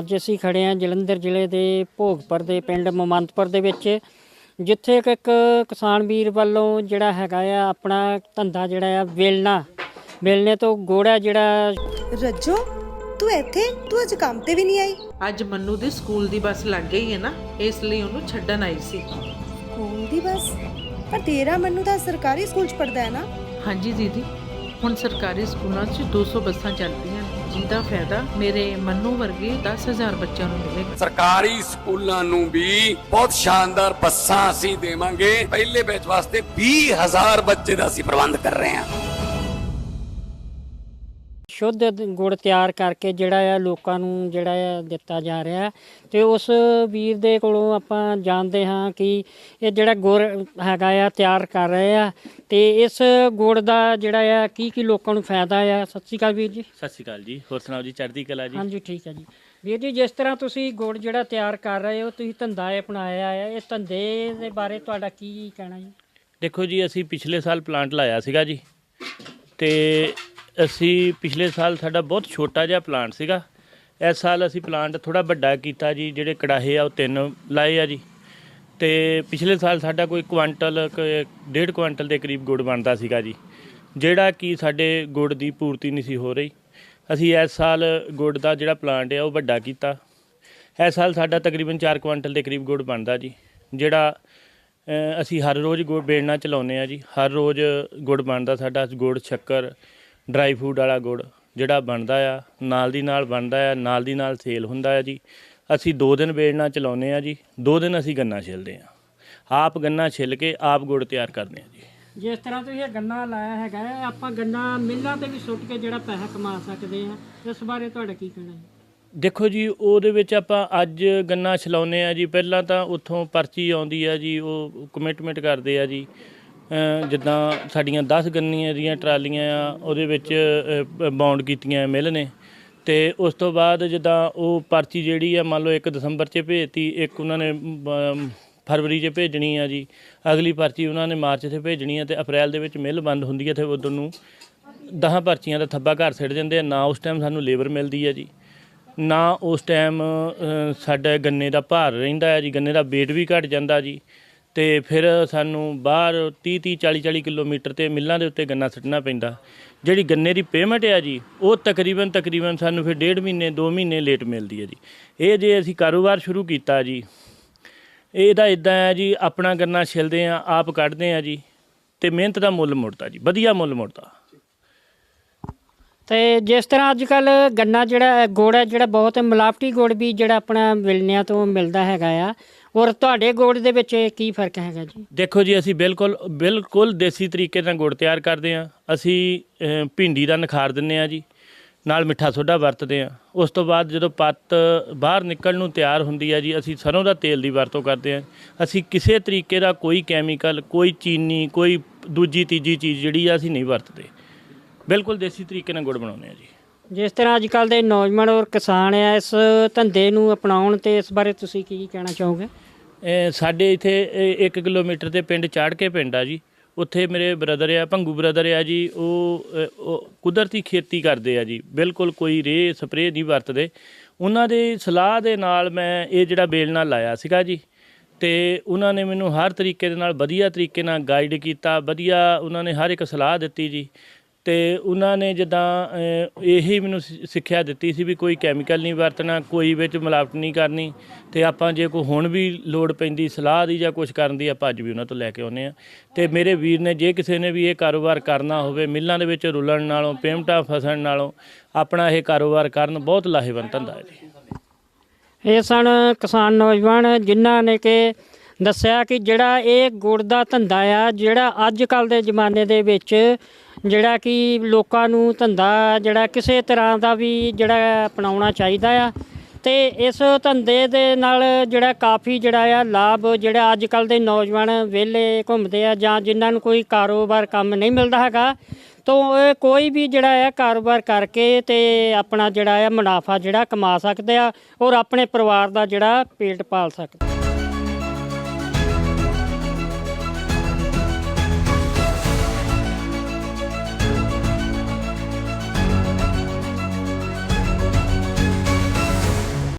ਅੱਜ ਅਸੀਂ ਖੜੇ ਹਾਂ ਜਲੰਧਰ ਜ਼ਿਲ੍ਹੇ ਦੇ ਭੋਗਪੁਰ ਦੇ ਪਿੰਡ ਮਮੰਤਪੁਰ ਦੇ ਵਿੱਚ ਜਿੱਥੇ ਇੱਕ ਇੱਕ ਕਿਸਾਨ ਵੀਰ ਵੱਲੋਂ ਜਿਹੜਾ ਹੈਗਾ ਆ ਆਪਣਾ ਧੰਦਾ ਜਿਹੜਾ ਆ ਵੇਲਣਾ ਵੇਲਣੇ ਤੋਂ ਗੋੜਾ ਜਿਹੜਾ ਰੱਜੋ ਤੂੰ ਇੱਥੇ? ਤੂੰ ਅੱਜ ਕੰਮ ਤੇ ਵੀ ਨਹੀਂ ਆਈ? ਅੱਜ ਮੰਨੂ ਦੇ ਸਕੂਲ ਦੀ ਬੱਸ ਲੱਗ ਗਈ ਹੈ ਨਾ ਇਸ ਲਈ ਉਹਨੂੰ ਛੱਡਣ ਆਈ ਸੀ। ਸਕੂਲ ਦੀ ਬੱਸ? ਪਰ ਤੇਰਾ ਮੈਨੂੰ ਤਾਂ ਸਰਕਾਰੀ ਸਕੂਲ ਚ ਪੜਦਾ ਹੈ ਨਾ। ਹਾਂਜੀ ਦੀਦੀ ਹੁਣ ਸਰਕਾਰੀ ਸਕੂਲਾਂ 'ਚ 200 ਬੱਸਾਂ ਚੱਲਦੀਆਂ ਜਿਹਦਾ ਫਾਇਦਾ ਮੇਰੇ ਮੰਨੂ ਵਰਗੇ 10000 ਬੱਚਿਆਂ ਨੂੰ ਮਿਲੇਗਾ। ਸਰਕਾਰੀ ਸਕੂਲਾਂ ਨੂੰ ਵੀ ਬਹੁਤ ਸ਼ਾਨਦਾਰ ਬੱਸਾਂ ਅਸੀਂ ਦੇਵਾਂਗੇ। ਪਹਿਲੇ ਬੈਚ ਵਾਸਤੇ 20000 ਬੱਚੇ ਦਾ ਅਸੀਂ ਪ੍ਰਬੰਧ ਕਰ ਰਹੇ ਹਾਂ। ਸ਼ੁੱਧ ਗੁੜ ਤਿਆਰ ਕਰਕੇ ਜਿਹੜਾ ਆ ਲੋਕਾਂ ਨੂੰ ਜਿਹੜਾ ਆ ਦਿੱਤਾ ਜਾ ਰਿਹਾ। ਤੇ ਉਸ ਵੀਰ ਦੇ ਕੋਲੋਂ ਆਪਾਂ ਜਾਣਦੇ ਹਾਂ ਕਿ ਇਹ ਜਿਹੜਾ ਗੁੜ ਹੈਗਾ ਆ ਤਿਆਰ ਕਰ ਰਹੇ ਆ। ਤੇ ਇਸ ਗੁੜ ਦਾ ਜਿਹੜਾ ਆ ਕੀ ਕੀ ਲੋਕਾਂ ਨੂੰ ਫਾਇਦਾ ਆ? ਸਤਿ ਸ਼੍ਰੀ ਅਕਾਲ ਵੀਰ ਜੀ। ਸਤਿ ਸ਼੍ਰੀ ਅਕਾਲ ਜੀ। ਹੋਰ ਸੁਣਾਓ ਜੀ ਚੜ੍ਹਦੀ ਕਲਾ ਜੀ? ਹਾਂਜੀ ਠੀਕ ਹੈ ਜੀ। ਵੀਰ ਜੀ ਜਿਸ ਤਰ੍ਹਾਂ ਤੁਸੀਂ ਗੁੜ ਜਿਹੜਾ ਤਿਆਰ ਕਰ ਰਹੇ ਹੋ ਤੁਸੀਂ ਧੰਦਾ ਇਹ ਅਪਣਾਇਆ ਆ। ਇਹ ਧੰਦੇ ਦੇ ਬਾਰੇ ਤੁਹਾਡਾ ਕੀ ਕਹਿਣਾ ਜੀ? ਦੇਖੋ ਜੀ ਅਸੀਂ ਪਿਛਲੇ ਸਾਲ ਪਲਾਂਟ ਲਾਇਆ ਸੀਗਾ ਜੀ। ਤੇ ਅਸੀਂ ਪਿਛਲੇ ਸਾਲ ਸਾਡਾ ਬਹੁਤ ਛੋਟਾ ਜਿਹਾ ਪਲਾਂਟ ਸੀਗਾ। ਇਸ ਸਾਲ ਅਸੀਂ ਪਲਾਂਟ ਥੋੜਾ ਵੱਡਾ ਕੀਤਾ ਜੀ, ਜਿਹੜੇ ਕੜਾਹੇ ਆ ਉਹ ਤਿੰਨ ਲਾਏ ਆ ਜੀ। ਤੇ ਪਿਛਲੇ ਸਾਲ ਸਾਡਾ ਕੋਈ ਕੁਆਂਟਲ ਕੁ- ਡੇਢ ਕੁਆਂਟਲ ਦੇ ਕਰੀਬ ਗੁੜ ਬਣਦਾ ਸੀਗਾ ਜੀ। ਜਿਹੜਾ ਕਿ ਸਾਡੇ ਗੁੜ ਦੀ ਪੂਰਤੀ ਨਹੀਂ ਸੀ ਹੋ ਰਹੀ। ਅਸੀਂ ਇਸ ਸਾਲ ਗੁੜ ਦਾ ਜਿਹੜਾ ਪਲਾਂਟ ਹੈ ਉਹ ਵੱਡਾ ਕੀਤਾ। ਇਸ ਸਾਲ ਸਾਡਾ ਤਕਰੀਬਨ 4 ਕੁਆਂਟਲ ਦੇ ਕਰੀਬ ਗੁੜ ਬਣਦਾ ਜੀ। ਜਿਹੜਾ ਅਸੀਂ ਹਰ ਰੋਜ਼ ਗੁੜ ਬੇੜਨਾ ਚਲਾਉਂਦੇ ਆ ਜੀ। ਹਰ ਰੋਜ਼ ਗੁੜ ਬਣਦਾ ਸਾਡਾ, ਗੁੜ, ਸ਼ੱਕਰ ਡਰਾਈ ਫੂਡ ਵਾਲਾ ਗੁੜ ਜਿਹੜਾ ਬਣਦਾ ਆ ਨਾਲ ਦੀ ਨਾਲ ਬਣਦਾ ਆ ਨਾਲ ਦੀ ਨਾਲ ਸੇਲ ਹੁੰਦਾ ਆ ਜੀ। ਅਸੀਂ 2 ਦਿਨ ਬੇੜਨਾ ਚਲਾਉਂਦੇ ਆ ਜੀ 2 ਦਿਨ ਅਸੀਂ ਗੰਨਾ ਛਿਲਦੇ ਆ। ਆਪ ਗੰਨਾ ਛਿਲ ਕੇ ਆਪ ਗੁੜ ਤਿਆਰ ਕਰਦੇ ਆ ਜੀ। ਜਿਸ ਤਰ੍ਹਾਂ ਤੁਸੀਂ ਇਹ ਗੰਨਾ ਲਾਇਆ ਹੈਗਾ ਹੈ, ਆਪਾਂ ਗੰਨਾ ਮਿੱਲਾਂ ਤੇ ਵੀ ਸੁੱਟ ਕੇ ਜਿਹੜਾ ਪੈਸਾ ਕਮਾ ਸਕਦੇ ਆ। ਇਸ ਬਾਰੇ ਤੁਹਾਡਾ ਕੀ ਕਹਿਣਾ ਹੈ ਦੇਖੋ ਜੀ ਉਹਦੇ ਵਿੱਚ ਆਪਾਂ ਅੱਜ ਗੰਨਾ ਛਲਾਉਨੇ ਆ ਜੀ ਪਹਿਲਾਂ ਤਾਂ ਉੱਥੋਂ ਪਰਚੀ ਆਉਂਦੀ ਆ ਜੀ ਉਹ ਕਮਿਟਮੈਂਟ ਕਰਦੇ ਆ ਜੀ। ਜਿੱਦਾਂ ਸਾਡੀਆਂ 10 ਗੰਨੀਆਂ ਦੀਆਂ ਟਰਾਲੀਆਂ ਆ, ਉਹਦੇ ਵਿੱਚ ਬਾਉਂਡ ਕੀਤੀਆਂ ਮਿਲ ਨੇ। ਤੇ ਉਸ ਤੋਂ ਬਾਅਦ ਜਿੱਦਾਂ ਉਹ ਪਰਚੀ ਜਿਹੜੀ ਆ, ਮੰਨ ਲਓ 1 ਦਸੰਬਰ 'ਚ ਭੇਜਤੀ, ਇੱਕ ਉਹਨਾਂ ਨੇ ਫਰਵਰੀ 'ਚ ਭੇਜਣੀ ਆ ਜੀ। ਅਗਲੀ ਪਰਚੀ ਉਹਨਾਂ ਨੇ ਮਾਰਚ 'ਚ ਭੇਜਣੀ ਆ ਤੇ ਅਪ੍ਰੈਲ ਦੇ ਵਿੱਚ ਮਿਲ ਬੰਦ ਹੁੰਦੀ ਹੈ ਤੇ ਉਦੋਂ ਨੂੰ 10 ਪਰਚੀਆਂ ਦਾ ਥੱਬਾ ਘਰ ਸਿੱਟ ਜਾਂਦੇ ਆ, ਨਾ ਉਸ ਟਾਈਮ ਸਾਨੂੰ ਲੇਬਰ ਮਿਲਦੀ ਆ ਜੀ। ਨਾ ਉਸ ਟਾਈਮ ਸਾਡਾ ਗੰਨੇ ਦਾ ਭਾਰ ਰਹਿੰਦਾ ਹੈ ਜੀ, ਗੰਨੇ ਦਾ weight ਵੀ ਘਟ ਜਾਂਦਾ ਜੀ। ਤੇ ਫਿਰ ਸਾਨੂੰ ਬਾਹਰ 30 30 40 40 ਕਿਲੋਮੀਟਰ ਤੇ ਮਿੱਲਾਂ ਦੇ ਉੱਤੇ ਗੰਨਾ ਸੱਟਣਾ ਪੈਂਦਾ। ਜਿਹੜੀ ਗੰਨੇ ਦੀ ਪੇਮੈਂਟ ਆ ਜੀ, ਉਹ ਤਕਰੀਬਨ ਤਕਰੀਬਨ ਸਾਨੂੰ ਫਿਰ ਡੇਢ ਮਹੀਨੇ 2 ਮਹੀਨੇ ਲੇਟ ਮਿਲਦੀ ਹੈ ਜੀ। ਇਹ ਜੇ ਅਸੀਂ ਕਾਰੋਬਾਰ ਸ਼ੁਰੂ ਕੀਤਾ ਜੀ ਇਹਦਾ ਇਦਾਂ ਹੈ ਜੀ, ਆਪਣਾ ਗੰਨਾ ਛਿਲਦੇ ਆ, ਆਪ ਕੱਢਦੇ ਆ ਜੀ, ਤੇ ਮਿਹਨਤ ਦਾ ਮੁੱਲ ਮੁੜਦਾ ਜੀ, ਵਧੀਆ ਮੁੱਲ ਮੁੜਦਾ। ਤੇ ਜਿਸ ਤਰ੍ਹਾਂ ਅੱਜ ਕੱਲ ਗੰਨਾ ਜਿਹੜਾ ਹੈ, ਗੁੜ ਹੈ ਜਿਹੜਾ ਬਹੁਤ ਮਿਲਾਵਟੀ ਗੁੜ ਵੀ ਜਿਹੜਾ ਆਪਣਾ ਮਿਲਨਿਆਂ ਤੋਂ ਮਿਲਦਾ ਹੈਗਾ ਆ। ਔਰ ਤੁਹਾਡੇ ਗੁੜ ਦੇ ਵਿੱਚ ਕੀ ਫ਼ਰਕ ਹੈਗਾ ਜੀ? ਦੇਖੋ ਜੀ ਅਸੀਂ ਬਿਲਕੁਲ ਬਿਲਕੁਲ ਦੇਸੀ ਤਰੀਕੇ ਨਾਲ ਗੁੜ ਤਿਆਰ ਕਰਦੇ ਹਾਂ। ਅਸੀਂ ਭਿੰਡੀ ਦਾ ਨਖਾਰ ਦਿੰਨੇ ਆ ਜੀ ਨਾਲ ਮਿੱਠਾ ਸੋਡਾ ਵਰਤਦੇ ਆ ਉਸ ਤੋਂ ਬਾਅਦ ਜਦੋਂ ਪੱਤ ਬਾਹਰ ਨਿਕਲਣ ਨੂੰ ਤਿਆਰ ਹੁੰਦੀ ਆ ਜੀ ਅਸੀਂ ਸਰੋਂ ਦਾ ਤੇਲ ਦੀ ਵਰਤੋਂ ਕਰਦੇ ਆ ਅਸੀਂ ਕਿਸੇ ਤਰੀਕੇ ਦਾ ਕੋਈ ਕੈਮੀਕਲ ਕੋਈ ਚੀਨੀ ਕੋਈ ਦੂਜੀ ਤੀਜੀ ਚੀਜ਼ ਜਿਹੜੀ ਆ ਅਸੀਂ ਨਹੀਂ ਵਰਤਦੇ। ਬਿਲਕੁਲ ਦੇਸੀ ਤਰੀਕੇ ਨਾਲ ਗੁੜ ਬਣਾਉਂਦੇ ਆ ਜੀ। ਜਿਸ ਤਰ੍ਹਾਂ ਅੱਜ ਕੱਲ ਦੇ ਨੌਜਵਾਨ ਔਰ ਕਿਸਾਨ ਆ ਇਸ ਧੰਦੇ ਨੂੰ ਅਪਣਾਉਣ ਤੇ ਇਸ ਬਾਰੇ ਤੁਸੀਂ ਕੀ ਕਹਿਣਾ ਚਾਹੋਗੇ? ਸਾਡੇ ਇੱਥੇ 1 ਕਿਲੋਮੀਟਰ ਦੇ ਪਿੰਡ ਚਾੜ ਕੇ ਪਿੰਡ ਆ ਜੀ। ਉੱਥੇ ਮੇਰੇ ਬ੍ਰਦਰ ਆ ਭੰਗੂ ਬ੍ਰਦਰ ਆ ਜੀ ਉਹ ਕੁਦਰਤੀ ਖੇਤੀ ਕਰਦੇ ਆ ਜੀ। ਬਿਲਕੁਲ ਕੋਈ ਰੇ ਸਪਰੇਅ ਨਹੀਂ ਵਰਤਦੇ। ਉਹਨਾਂ ਦੇ ਸਲਾਹ ਦੇ ਨਾਲ ਮੈਂ ਇਹ ਜਿਹੜਾ ਬੇਲਣਾ ਲਾਇਆ ਸੀਗਾ ਜੀ। ਤੇ ਉਹਨਾਂ ਨੇ ਮੈਨੂੰ ਹਰ ਤਰੀਕੇ ਦੇ ਨਾਲ ਵਧੀਆ ਤਰੀਕੇ ਨਾਲ ਗਾਈਡ ਕੀਤਾ ਵਧੀਆ ਉਹਨਾਂ ਨੇ ਹਰ ਇੱਕ ਸਲਾਹ ਦਿੱਤੀ ਜੀ। ਤੇ ਉਹਨਾਂ ਨੇ ਜਿੱਦਾਂ ਇਹੀ ਮੈਨੂੰ ਸਿ- ਸਿੱਖਿਆ ਦਿੱਤੀ ਸੀ ਵੀ ਕੋਈ ਕੈਮੀਕਲ ਨਹੀਂ ਵਰਤਣਾ, ਕੋਈ ਵਿੱਚ ਮਿਲਾਵਟ ਨਹੀਂ ਕਰਨੀ ਤੇ ਆਪਾਂ ਜੇ ਕੋਈ ਹੁਣ ਵੀ ਲੋੜ ਪੈਂਦੀ, ਸਲਾਹ ਦੀ ਜਾਂ ਕੁਝ ਕਰਨ ਦੀ, ਆਪਾਂ ਅੱਜ ਵੀ ਉਹਨਾਂ ਤੋਂ ਲੈ ਕੇ ਆਉਨੇ ਆ ਤੇ ਮੇਰੇ ਵੀਰ ਨੇ ਜੇ ਕਿਸੇ ਨੇ ਵੀ ਇਹ ਕਾਰੋਬਾਰ ਕਰਨਾ ਹੋਵੇ, ਮਿੱਲਾਂ ਦੇ ਵਿੱਚ ਰੁਲਣ ਨਾਲੋਂ ਪੇਮਟਾਂ ਫਸਣ ਨਾਲੋਂ, ਆਪਣਾ ਇਹ ਕਾਰੋਬਾਰ ਕਰਨ ਬਹੁਤ ਲਾਹੇਵੰਦ ਧੰਦਾ ਹੈ ਜੀ। ਇਹ ਸਨ ਕਿਸਾਨ ਨੌਜਵਾਨ ਜਿਨ੍ਹਾਂ ਨੇ ਕਿ ਦੱਸਿਆ ਕਿ ਜਿਹੜਾ ਇਹ ਗੁੜ ਦਾ ਧੰਦਾ ਆ, ਜਿਹੜਾ ਅੱਜ ਕੱਲ ਦੇ ਜ਼ਮਾਨੇ ਦੇ ਵਿੱਚ ਜਿਹੜਾ ਕਿ ਲੋਕਾਂ ਨੂੰ ਧੰਦਾ ਜਿਹੜਾ ਕਿਸੇ ਤਰ੍ਹਾਂ ਦਾ ਵੀ ਜਿਹੜਾ ਅਪਣਾਉਣਾ ਚਾਹੀਦਾ ਆ ਤੇ ਇਸ ਧੰਦੇ ਦੇ ਨਾਲ ਜਿਹੜਾ ਕਾਫੀ ਜਿਹੜਾ ਆ ਲਾਭ ਜਿਹੜਾ ਅੱਜ ਕੱਲ ਦੇ ਨੌਜਵਾਨ ਵਿਹਲੇ ਘੁੰਮਦੇ ਆ ਜਾਂ ਜਿਨ੍ਹਾਂ ਨੂੰ ਕੋਈ ਕਾਰੋਬਾਰ ਕੰਮ ਨਹੀਂ ਮਿਲਦਾ ਹੈਗਾ, ਤੋਂ ਇਹ ਕੋਈ ਵੀ ਜਿਹੜਾ ਆ ਕਾਰੋਬਾਰ ਕਰਕੇ ਤੇ ਆਪਣਾ ਜਿਹੜਾ ਆ ਮੁਨਾਫਾ ਜਿਹੜਾ ਕਮਾ ਸਕਦੇ ਆ ਔਰ ਆਪਣੇ ਪਰਿਵਾਰ ਦਾ ਜਿਹੜਾ ਪੇਟ ਪਾਲ ਸਕਦੇ